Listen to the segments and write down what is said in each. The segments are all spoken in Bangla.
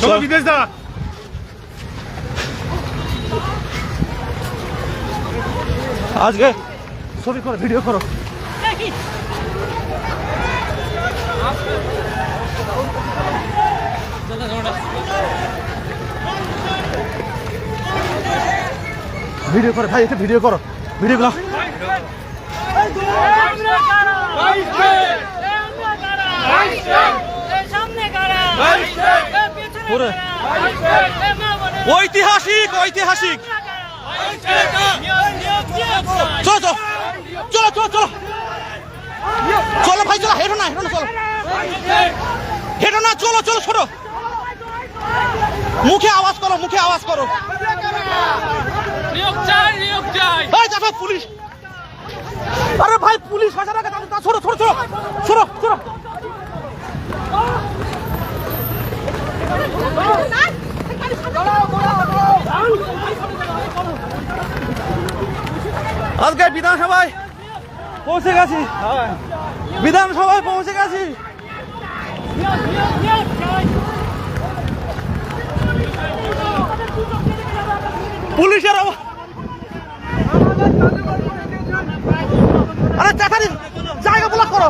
চলো বিদেশ দা আজকে ছবি করো ভিডিও করো। ভিডিও করো ভাই একটা ভিডিও করো। ভিডিও করো ঐতিহাসিক ঐতিহাসিক। চলো চলো চলো চলো চলো। ভাই, চলো, হেঁটো না হেঁটো না, চলো। হেঁটো না, চলো চলো, ছোটো। মুখে আওয়াজ করো, মুখে আওয়াজ করো। ভাই দেখো, পুলিশ। আরে ভাই, পুলিশ তাদের ছোড়ো ছোড়ো ছোড়ো ছোড়ো আজকে বিধানসভায় পৌঁছে গেছি। বিধানসভায় পৌঁছে গেছি। পুলিশের আরে চাচারি জায়গা ব্লক করো।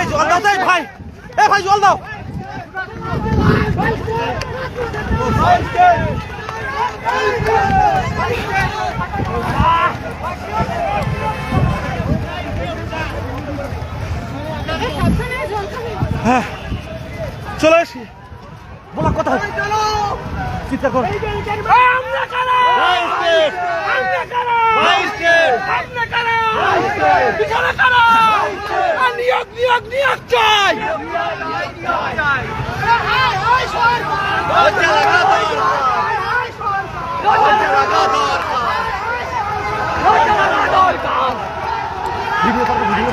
এই জল দাও তো, এই ভাই। এ ভাই জল দাও। হ্যাঁ চলে আসি। বলা কথা। চিন্তা কর আমরা কারা আমরা কারা আমরা কারা পিছনে কারা? আর নিয়োগ নিয়োগ নিয়োগ চাই। ভিডিও করো ভিডিও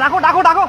ডাকো ডাকো ডাকো